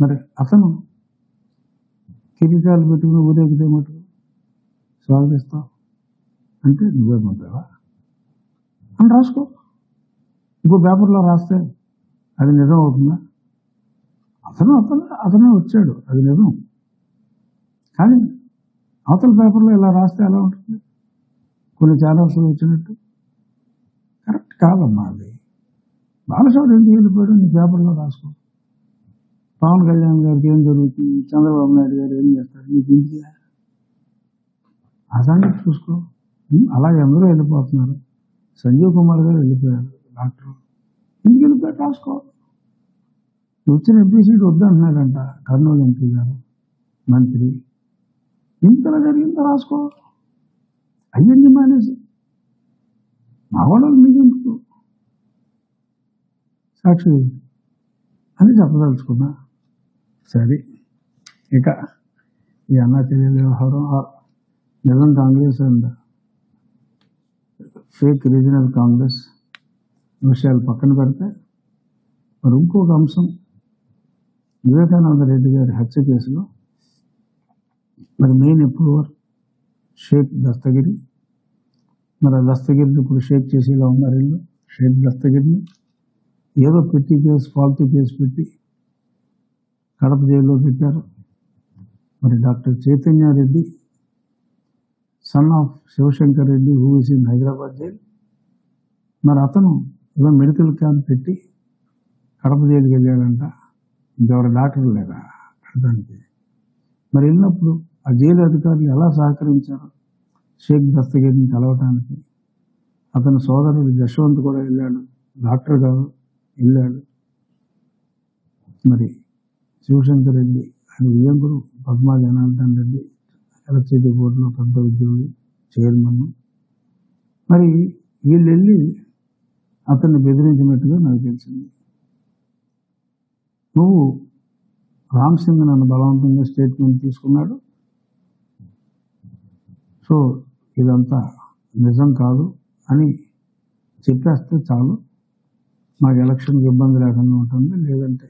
మరి అతను కిరీటాలు పెట్టుకుని ఊరేగితే మటుకు స్వాగతిస్తావు అంటే నువ్వే పంపావా అని రాసుకో. ఇంకో పేపర్లో రాస్తే అది నిజం అవుతుందా? అతను అతను అతనే వచ్చాడు అది నిజం. కానీ అవతల పేపర్లో ఇలా రాస్తే ఎలా ఉంటుంది? కొన్ని ఛానల్స్లో వచ్చినట్టు. కరెక్ట్ కాదమ్మా అది. బాలశౌరి ఎందుకు వెళ్ళిపోయాడు నీ పేపర్లో రాసుకో. పవన్ కళ్యాణ్ గారికి ఏం జరుగుతుంది? చంద్రబాబు నాయుడు గారు ఏం చేస్తారు? నీకు ఇంటికి ఆ సంగతి చూసుకో అలాగే అందరూ వెళ్ళిపోతున్నారు. సంజీవ్ కుమార్ గారు వెళ్ళిపోయారు డాక్టర్. ఇంటికి వెళ్ళిపోయారు రాసుకో. వచ్చిన ఎంపీ సీట్ వద్దంటున్నాడంట కర్నూలు ఎంపీ గారు మంత్రి. ఇంతలా జరిగిందో రాసుకో. అయ్యింది మానేసి. మా వాళ్ళు మీకెందుకు? సాక్షి. అని చెప్పదలుచుకున్నా. సరే. ఇక ఈ అన్నా చెల్లెల వ్యవహారం ఆ నిజం Congress and fake regional Congress విషయాలు పక్కన పెడితే మరి ఇంకొక అంశం వివేకానంద రెడ్డి గారి హత్య కేసులో మరి మెయిన్ ఎప్పుడు షేక్ దస్తగిరి మరి దస్తగిరిని ఇప్పుడు షేక్ చేసేలా ఉన్నారు వీళ్ళు షేక్ దస్తగిరిని ఏదో పెట్టి కేసు ఫాల్తూ కేసు పెట్టి కడప జైల్లో పెట్టారు. మరి doctor Chaitanya Reddy son of Shivashankar Reddy who is in Hyderabad jail మరి అతను ఏదో మెడికల్ క్యాంప్ పెట్టి కడప జైలుకి వెళ్ళాడంట. ఇంకెవరు డాక్టర్ లేరా? అర్థానికి. మరి వెళ్ళినప్పుడు ఆ జైలు అధికారులు ఎలా సహకరించారు? షేక్ దస్తగిరిని కలవటానికి. అతని సోదరుడు జశ్వంత్ కూడా వెళ్ళాడు. డాక్టర్ కాదు వెళ్ళాడు. మరి శివశంకర్ రెడ్డి ఆయన వియంకుడు పద్మా జనార్దన్ రెడ్డి ఎలక్ట్రిసిటీ బోర్డులో పెద్ద ఉద్యోగి చైర్మన్. మరి వీళ్ళు వెళ్ళి అతన్ని బెదిరించినట్టుగా నాకు తెలిసింది. నువ్వు రామ్ సింగ్ నన్ను బలవంతంగా స్టేట్మెంట్ తీసుకున్నాడు. సో ఇదంతా నిజం కాదు అని చెప్పేస్తే చాలు. మాకు ఎలక్షన్కి ఇబ్బంది లేకుండా ఉంటుంది. లేదంటే